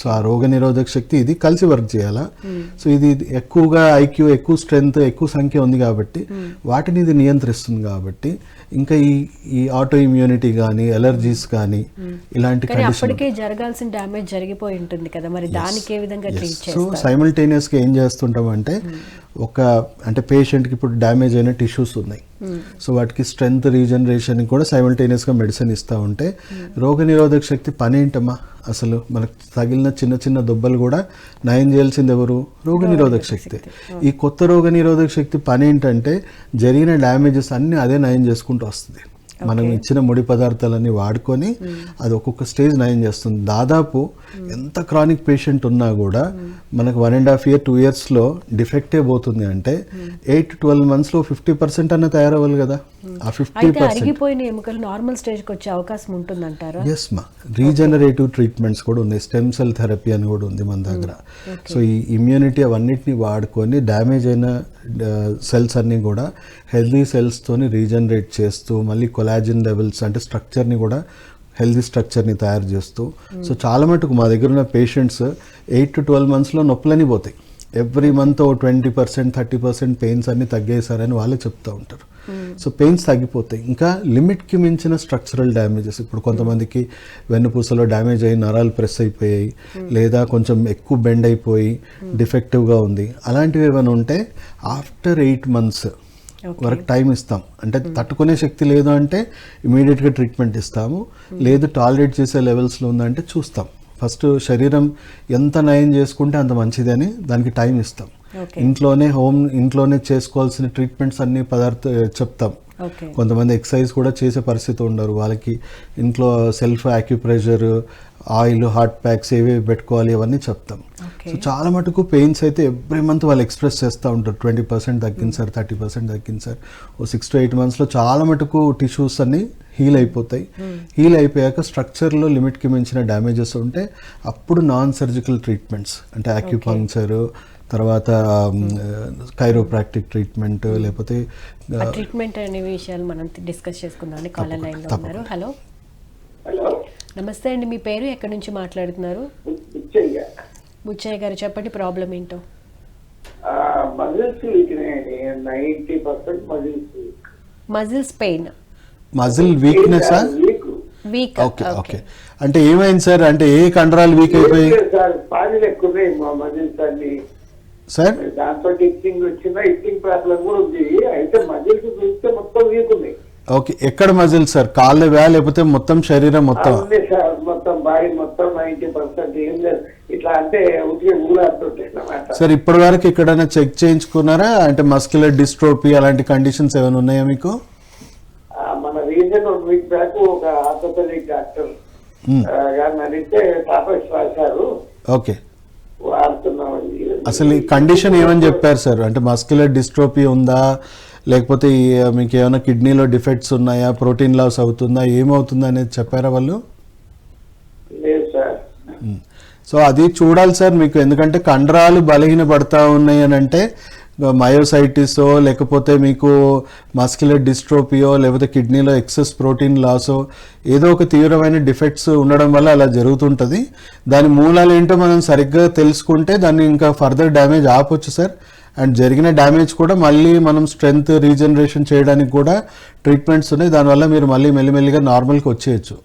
So ఆ రోగ నిరోధక శక్తి ఇది కలిసి వర్క్ చేయాలా? సో ఇది ఎక్కువగా ఐక్యూ ఎక్కువ స్ట్రెంగ్త్ ఎక్కువ సంఖ్య ఉంది కాబట్టి వాటిని ఇది నియంత్రిస్తుంది కాబట్టి ఇంకా ఈ ఈ ఆటో ఇమ్యూనిటీ కానీ ఎలర్జీస్ కానీ ఇలాంటి అప్పటికే జరగాల్సిన డ్యామేజ్ జరిగిపోయి ఉంటుంది కదా మరి దానికి ఏ విధంగా ట్రీట్ సో సైమల్టేనియస్గా ఏం చేస్తుంటామంటే ఒక అంటే పేషెంట్కి ఇప్పుడు డ్యామేజ్ అయిన టిష్యూస్ ఉన్నాయి. సో వాటికి స్ట్రెంగ్త్ రీజనరేషన్ కూడా సైమల్టేనియస్గా మెడిసిన్ ఇస్తూ ఉంటే రోగ నిరోధక శక్తి పని ఏంటమ్మా? అసలు మనకు తగిలిన చిన్న చిన్న దెబ్బలు కూడా నయం చేయాల్సింది ఎవరు? రోగ నిరోధక శక్తి. ఈ కొత్త రోగ నిరోధక శక్తి పని ఏంటంటే జరిగిన డ్యామేజెస్ అన్ని అదే నయం చేసుకుంటూ వస్తుంది. మనం ఇచ్చిన ముడి పదార్థాలన్నీ వాడుకొని అది ఒక్కొక్క స్టేజ్ నయం చేస్తుంది. దాదాపు ఎంత క్రానిక్ పేషెంట్ ఉన్నా కూడా మనకు one and half year two ఇయర్స్లో డిఫెక్టే పోతుంది అంటే ఎయిట్ టు ట్వెల్వ్ మంత్స్లో ఫిఫ్టీ పర్సెంట్ అన్న తయారవ్వాలి కదా. అయితే పర్సెంట్ అరిగిపోయిన ఎముకలు నార్మల్ స్టేజ్కి వచ్చే అవకాశం ఉంటుందంటారా? ఎస్ మా రీజనరేటివ్ ట్రీట్మెంట్స్ కూడా ఉన్నాయి. స్టెమ్ సెల్ థెరపీ అని కూడా ఉంది మన దగ్గర. సో ఈ ఇమ్యూనిటీ అవన్నిటిని వాడుకొని డ్యామేజ్ అయిన సెల్స్ అన్ని కూడా హెల్దీ సెల్స్తోని రీజనరేట్ చేస్తూ మళ్ళీ కొలాజిన్ లెవెల్స్ అంటే స్ట్రక్చర్ని కూడా హెల్దీ స్ట్రక్చర్ని తయారు చేస్తూ. సో చాలా మటుకు మా దగ్గర ఉన్న పేషెంట్స్ ఎయిట్ టు ట్వెల్వ్ మంత్స్లో నొప్పులని పోతాయి. Every month twenty percent thirty percent pains అన్ని తగ్గేశారని వాళ్ళే చెప్తూ ఉంటారు. సో పెయిన్స్ తగ్గిపోతాయి. ఇంకా లిమిట్కి మించిన స్ట్రక్చరల్ డ్యామేజెస్ ఇప్పుడు కొంతమందికి వెన్నుపూసలో డ్యామేజ్ అయ్యి నరాలు ప్రెస్ అయిపోయాయి లేదా కొంచెం ఎక్కువ బెండ్ అయిపోయి డిఫెక్టివ్గా ఉంది. అలాంటివి ఏమైనా ఉంటే ఆఫ్టర్ ఎయిట్ మంత్స్ వరకు టైం ఇస్తాం. అంటే తట్టుకునే శక్తి లేదు అంటే ఇమీడియట్గా ట్రీట్మెంట్ ఇస్తాము. లేదు టాలరేట్ చేసే లెవెల్స్లో ఉందంటే చూస్తాం. ఫస్ట్ శరీరం ఎంత నయం చేసుకుంటే అంత మంచిదని దానికి టైం ఇస్తాం. ఇంట్లోనే హోమ్ ఇంట్లోనే చేసుకోవాల్సిన ట్రీట్మెంట్స్ అన్ని పదార్థ చెప్తాం. కొంతమంది ఎక్సర్సైజ్ కూడా చేసే పరిస్థితి ఉండరు. వాళ్ళకి ఇంట్లో self acupressure oil hot packs ఏవేవి పెట్టుకోవాలి అవన్నీ చెప్తాం. సో చాలా మటుకు పెయిన్స్ అయితే ఎవ్రీ మంత్ వాళ్ళు ఎక్స్ప్రెస్ చేస్తూ ఉంటారు. ట్వంటీ పర్సెంట్ తగ్గింది సార్ థర్టీ పర్సెంట్ తగ్గింది సార్ ఓ సిక్స్ టు ఎయిట్ మంత్స్లో చాలా మటుకు టిష్యూస్ అన్ని హీల్ అయిపోతాయి. హీల్ అయిపోయాక స్ట్రక్చర్లో లిమిట్కి మించిన డ్యామేజెస్ ఉంటే అప్పుడు నాన్ సర్జికల్ ట్రీట్మెంట్స్ అంటే యాక్యుపంక్చర్ తర్వాత కైరోప్రాక్టిక్ ట్రీట్మెంట్ లేకపోతే ట్రీట్మెంట్ అనే విషయాలు మనం డిస్కస్ చేసుకుందాం కాలర్ లైన్లో ఉన్నారు. హలో హలో నమస్తే అండి మీ పేరు ఎక్కడి నుంచి మాట్లాడుతున్నారు? బుచ్చయ్య గారు చెప్పండి ప్రాబ్లం ఏంటో. Muscles pain muscle weakness weak weak okay okay అంటే ఏమైంది సార్? అంటే ఏ కండరాలు వీక్ అయిపోయి సార్? దాంతో ఇచ్చింగ్ వచ్చిన ఇచ్చింగ్ ప్రాబ్లం కూడా ఉంది. అయితే మజిల్స్ చూస్తే మొత్తం వీక్ ఉన్నాయి ఓకే ఎక్కడ మజిల్ సార్? కాళ్ళవా లేకపోతే మొత్తం శరీరం మొత్తం? అన్నీ సార్ మొత్తం బాడీ మొత్తం నైంటీ పర్సెంట్ ఏం లేదు. ఇట్లా అంటే ఉతికి ఊలాడుతుంటాయి అన్నమాట. సార్ ఇప్పటి వరకు ఎక్కడైనా చెక్ చేయించుకున్నారా? అంటే మస్క్యులర్ డిస్ట్రోపీ అలాంటి కండిషన్స్ ఏమైనా ఉన్నాయా మీకు? మన రీజన్ వన్ వీక్ బ్యాక్ ఒక ఆర్థోపెడిక్ డాక్టర్. గారిని అడిగితే టాబ్లెట్స్ రాశారు. ఓకే. వాడుతున్నామండి అసలు ఈ కండిషన్ ఏమని చెప్పారు సార్? అంటే మస్క్యులర్ డిస్ట్రోపీ ఉందా? లేకపోతే మీకు ఏమైనా కిడ్నీలో డిఫెక్ట్స్ ఉన్నాయా? ప్రోటీన్ లాస్ అవుతుందా? ఏమవుతుందా అనేది చెప్పారా వాళ్ళు? సో అది చూడాలి సార్ మీకు. ఎందుకంటే కండరాలు బలహీన పడతా ఉన్నాయి అని అంటే మయోసైటిసో లేకపోతే మీకు మస్క్యులర్ డిస్ట్రోపియో లేకపోతే కిడ్నీలో ఎక్సెస్ ప్రోటీన్ లాసో ఏదో ఒక తీవ్రమైన డిఫెక్ట్స్ ఉండడం వల్ల అలా జరుగుతుంటుంది. దాని మూలాలు ఏంటో మనం సరిగ్గా తెలుసుకుంటే దాన్ని ఇంకా ఫర్దర్ డ్యామేజ్ ఆపొచ్చు సార్ అండ్ జరిగిన డ్యామేజ్ కూడా మళ్ళీ మనం స్ట్రెంగ్త్ రీజనరేషన్ చేయడానికి కూడా ట్రీట్మెంట్స్ ఉన్నాయి. దానివల్ల మీరు మళ్ళీ మెల్లిమెల్లిగా నార్మల్కి వచ్చేయచ్చు.